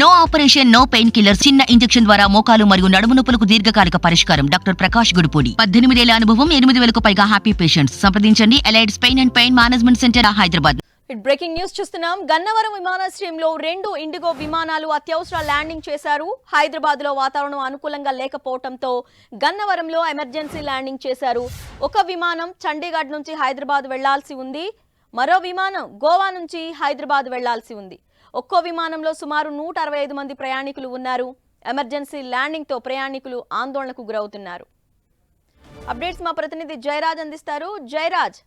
No operation no pain killer చిన్న injection ద్వారా మోకాలు మరియు నడుము నొప్పులకు దీర్ఘకాలిక పరిష్కారం. డాక్టర్ ప్రకాష్ గుడిపూడి. పద్దెనిమిదేళ్ళ అనుభవం ఎనిమిది వేలకు పైగా హ్యాపీ పేషెంట్స్ సంప్రదించండి. Allied's pain and pain management centre Hyderabad. Breaking news చూస్తున్నాం. గన్నవరం విమానాశ్రయంలో రెండు ఇండిగో విమానాలు అత్యవసర ల్యాండింగ్ చేశారు. హైదరాబాద్లో వాతావరణం అనుకూలంగా లేకపోవడంతో గన్నవరంలో ఎమర్జెన్సీ ల్యాండింగ్ చేశారు. ఒక విమానం చండీగఢ్ నుంచి హైదరాబాద్ వెళ్ళాల్సి ఉంది. మరో విమానం గోవా నుంచి హైదరాబాద్ వెళ్ళాల్సి ఉంది. ఒక్కో విమానంలో సుమారు నూట అరవై ఐదు మంది ప్రయాణికులు ఉన్నారు. ఎమర్జెన్సీ ల్యాండింగ్తో ప్రయాణికులు ఆందోళనకు గురవుతున్నారు. అప్డేట్స్ మా ప్రతినిధి జయరాజ్ అందిస్తారు. జయరాజ్.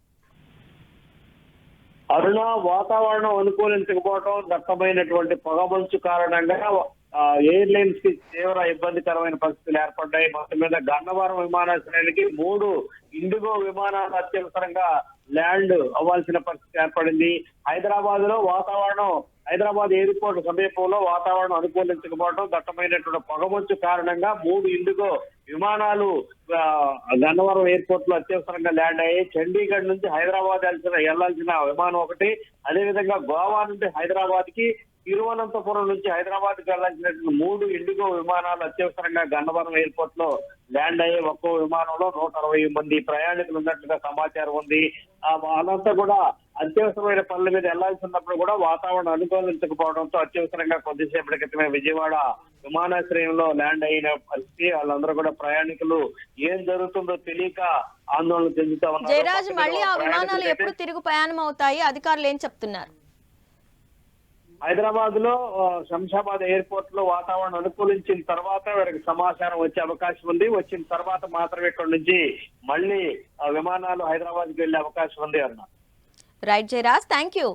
అరుణ వాతావరణం అనుకూలించకపోవడం దట్టమైనటువంటి పొగమంచు కారణంగా ఎయిర్లైన్స్కి తీవ్ర ఇబ్బందికరమైన పరిస్థితులు ఏర్పడ్డాయి. మొత్తం మీద గన్నవరం విమానాశ్రయానికి మూడు ఇండిగో విమానాలు అత్యవసరంగా ల్యాండ్ అవ్వాల్సిన పరిస్థితి ఏర్పడింది. హైదరాబాద్లో వాతావరణం హైదరాబాద్ ఎయిర్పోర్ట్ సమీపంలో వాతావరణం అనుకూలించకపోవడం దట్టమైనటువంటి పొగమంచు కారణంగా మూడు ఇండిగో విమానాలు గన్నవరం ఎయిర్పోర్ట్లో అత్యవసరంగా ల్యాండ్ అయ్యాయి. చండీగఢ్ నుంచి హైదరాబాద్ వెళ్ళాల్సిన వెళ్ళాల్సిన విమానం ఒకటి. అదేవిధంగా గోవా నుండి హైదరాబాద్కి తిరువనంతపురం నుంచి హైదరాబాద్ వెళ్ళాల్సినటువంటి మూడు ఇండిగో విమానాలు అత్యవసరంగా గన్నవరం ఎయిర్పోర్ట్లో ల్యాండ్ అయ్యే ఒక్కో విమానంలో నూట అరవై మంది ప్రయాణికులు ఉన్నట్లుగా సమాచారం ఉంది. ఆ వాళ్ళంతా కూడా అత్యవసరమైన పనుల మీద వెళ్ళాల్సి ఉన్నప్పుడు కూడా వాతావరణం అనుకూలించకపోవడంతో అత్యవసరంగా కొద్దిసేపటి క్రితమే విజయవాడ విమానాశ్రయంలో ల్యాండ్ అయిన పరిస్థితి వాళ్ళందరూ కూడా ప్రయాణికులు ఏం జరుగుతుందో తెలియక ఆందోళన చెందుతా ఉన్నారు. జయరాజ్ మళ్ళీ ఆ విమానాలు ఎప్పుడు తిరుగు ప్రయాణం అవుతాయి అధికారులు ఏం చెప్తున్నారు? హైదరాబాద్లో శంషాబాద్ ఎయిర్పోర్ట్లో వాతావరణం అనుకూలించిన తర్వాత వీరికి సమాచారం వచ్చే అవకాశం ఉంది. వచ్చిన తర్వాత మాత్రమే ఇక్కడ నుంచి మళ్ళీ విమానాలు హైదరాబాద్కి వెళ్ళే అవకాశం ఉంది అన్న. Right Jayaraj thank you